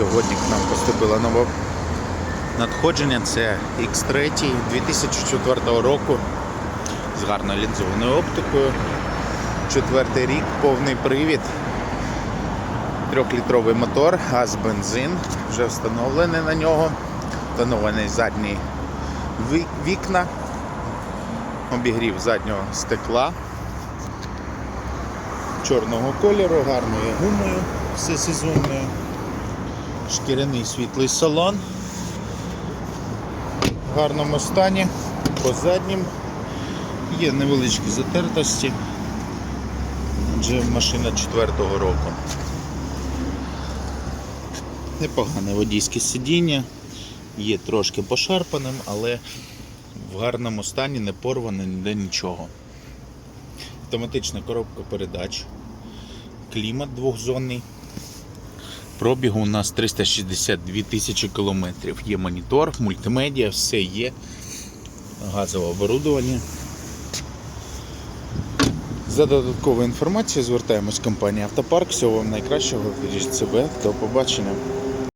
Сьогодні к нам поступило нове надходження. Це X3 2004 року з гарною лінзованою оптикою. Четвертий рік, повний привід. Трьохлітровий мотор, газ, бензин, вже встановлений на нього. Встановлений задні вікна, обігрів заднього стекла чорного кольору, гарною гумою всесезонною. Шкіряний світлий салон. В гарному стані. По заднім є невеличкі затертості. Адже машина 4-го року. Непогане водійське сидіння, є трошки пошарпаним, але в гарному стані, не порване ніде нічого. Автоматична коробка передач, клімат двохзонний. Пробігу у нас 362 тисячі кілометрів. Є монітор, мультимедіа, все є. Газове оборудовання. За додатковою інформацією звертаємось в компанію Автопарк. Всього вам найкращого. Бережіть себе. До побачення.